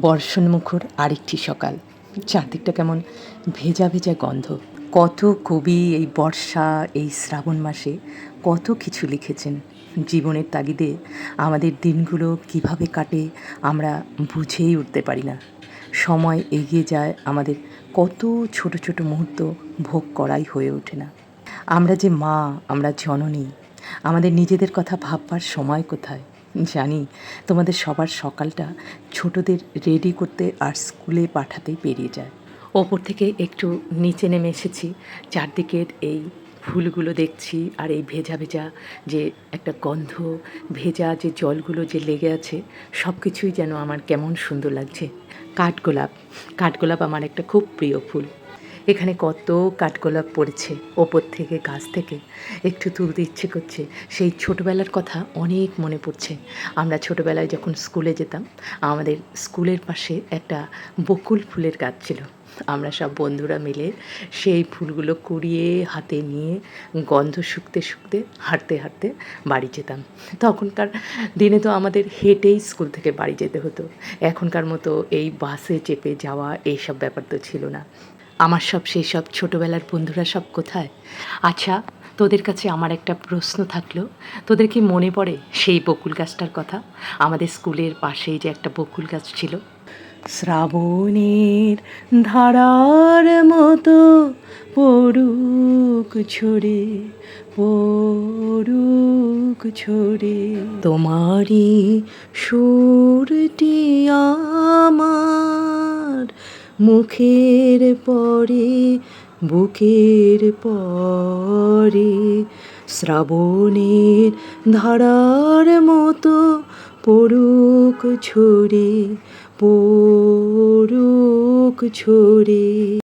বর্ষণমুখর আরেকটি সকাল। চারদিকটা কেমন ভেজা ভেজা গন্ধ। কত কবি এই বর্ষা, এই শ্রাবণ মাসে কত কিছু লিখেছেন। জীবনের তাগিদে আমাদের দিনগুলো কীভাবে কাটে আমরা বুঝেই উঠতে পারি না। সময় এগিয়ে যায় আমাদের কত ছোট ছোট মুহূর্ত ভোগ করাই হয়ে ওঠে না। আমরা যে মা, আমরা জননী, আমাদের নিজেদের কথা ভাববার সময় কোথায়? জানি, তোমাদের সবার সকালটা ছোটদের রেডি করতে আর স্কুলে পাঠাতেই পেরিয়ে যায়। ওপর থেকে একটু নিচে নেমে এসেছি চারদিকের এই ফুলগুলো দেখছি আর এই ভেজা ভেজা যে একটা গন্ধ, ভেজা যে জলগুলো যে লেগে আছে সব কিছুই যেন আমার কেমন সুন্দর লাগছে। কাঠগোলাপ কাঠগোলাপ আমার একটা খুব প্রিয় ফুল। এখানে কত কাঠগোলাপ পড়েছে। ওপর থেকে, গাছ থেকে। একটু তুলতে ইচ্ছে করছে। সেই ছোটোবেলার কথা অনেক মনে পড়ছে। আমরা ছোটোবেলায় যখন স্কুলে যেতাম, আমাদের স্কুলের পাশে একটা বকুল ফুলের গাছ ছিল। আমরা সব বন্ধুরা মিলে সেই ফুলগুলো কুড়িয়ে, হাতে নিয়ে, গন্ধ শুকতে শুকতে, হাঁটতে হাঁটতে বাড়ি যেতাম। তখনকার দিনে তো আমাদের হেঁটেই স্কুল থেকে বাড়ি যেতে হতো। এখনকার মতো এই বাসে চেপে যাওয়া, এইসব ব্যাপার তো ছিল না। আমার সব সেই সব ছোটোবেলার বন্ধুরা সব কোথায়? আচ্ছা তোদের কাছে আমার একটা প্রশ্ন থাকল। তোদের কি মনে পড়ে সেই বকুল গাছটার কথা? আমাদের স্কুলের পাশেই যে একটা বকুল গাছ ছিল। শ্রাবণের ধারার মতো পড়ুক ছড়ে পড়ুক ছড়ে। তোমারই সুরটি আমার মুখের পরে বুকের পরে শ্রাবণের ধারার মতো পড়ুক ছড়ে পড়ুক ছড়ে